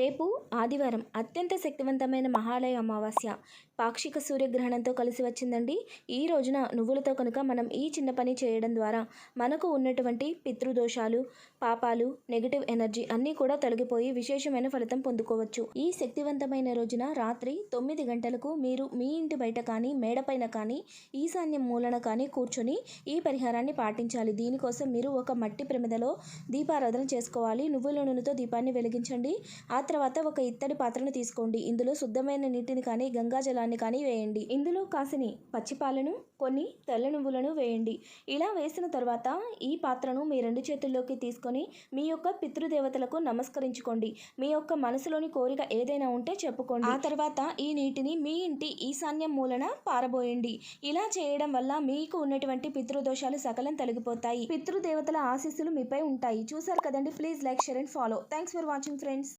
రేపు ఆదివారం అత్యంత శక్తివంతమైన మహాలయ అమావాస్య. పాక్షిక సూర్యగ్రహణంతో కలిసి వచ్చిందండి. ఈ రోజున నువ్వులతో కనుక మనం ఈ చిన్న పని చేయడం ద్వారా మనకు ఉన్నటువంటి పితృదోషాలు పాపాలు నెగిటివ్ ఎనర్జీ అన్నీ కూడా తొలగిపోయి విశేషమైన ఫలితం పొందుకోవచ్చు. ఈ శక్తివంతమైన రోజున రాత్రి తొమ్మిది గంటలకు మీరు మీ ఇంటి బయట కానీ మేడపైన కానీ ఈశాన్యం మూలన కానీ కూర్చొని ఈ పరిహారాన్ని పాటించాలి. దీనికోసం మీరు ఒక మట్టి ప్రమిదలో దీపారాధన చేసుకోవాలి. నువ్వుల నూనెతో దీపాన్ని వెలిగించండి. ఆ తర్వాత ఒక ఇత్తడి పాత్రను తీసుకోండి. ఇందులో శుద్ధమైన నీటిని కానీ గంగా జలాన్ని కానీ వేయండి. ఇందులో కాసిని పచ్చిపాలను కొన్ని తెల్ల నువ్వులను వేయండి. ఇలా వేసిన తర్వాత ఈ పాత్రను మీ రెండు చేతుల్లోకి తీసుకొని మీ యొక్క పితృదేవతలకు నమస్కరించుకోండి. మీ యొక్క మనసులోని కోరిక ఏదైనా ఉంటే చెప్పుకోండి. ఆ తర్వాత ఈ నీటిని మీ ఇంటి ఈశాన్యం మూలన పారబోయండి. ఇలా చేయడం వల్ల మీకు ఉన్నటువంటి పితృదోషాలు సకలం తొలగిపోతాయి. పితృదేవతల ఆశీస్సులు మీపై ఉంటాయి. చూసారు కదండి? Please like share and follow. Thanks for watching friends.